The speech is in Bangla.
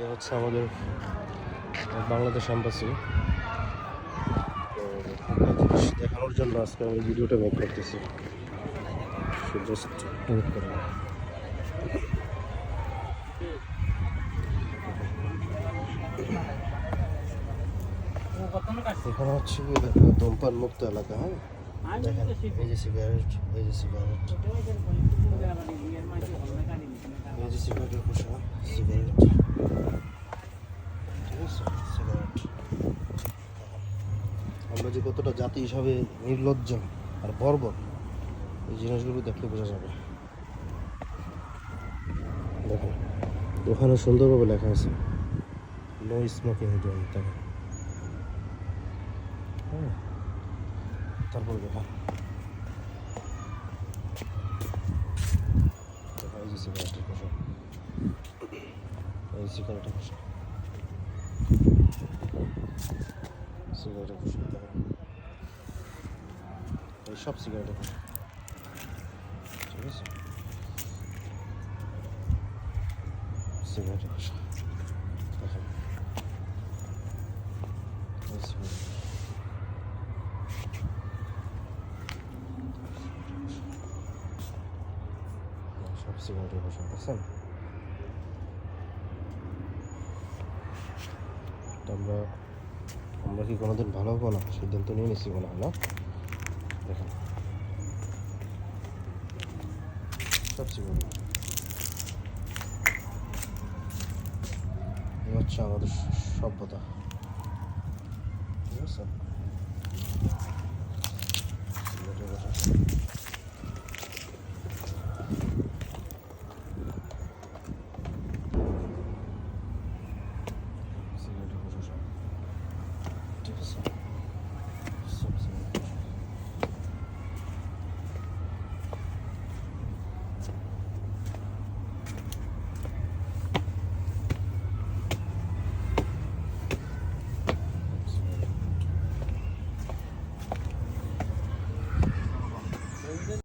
এ হচ্ছে আমাদের বাংলাদেশ অ্যাম্বাসি জিনিস দেখানোর জন্য আজকে আমি ভিডিওটা মেক করতেছি। জাস্ট এখানে হচ্ছে ধূমপান মুক্ত এলাকা হ্যাঁ? এই যে সিগারেট এই যে সিগারেট এই যে সিগারেটের খোসা সিগারেট ঠিক আছে সিগারেট আমরা যে কতটা জাতি হিসাবে নির্লজ্জ আর বর্বর, এই জিনিসগুলো দেখলে বোঝা যাবে। দেখেন, ওখানে সুন্দরভাবে লেখা আছে নো স্মোকিং জোন দেখেন তারপর দেখা। দেখা, এই যে সিগারেটের সিগারেটের সিগারেটের খোসা দেখেন এই সব সিগারেটের ঠিক আছে? সিগারেটের খোসা দেখেন। সব সিগারেটের তো আমরা আমরা কি কোনোদিন ভালো হব না? সিদ্ধান্ত নিয়ে নিচ্ছি মনে হয়, না? দেখেন। সব সিগারেট এই হচ্ছে আমাদের সভ্যতা। ঠিক আছে? Do you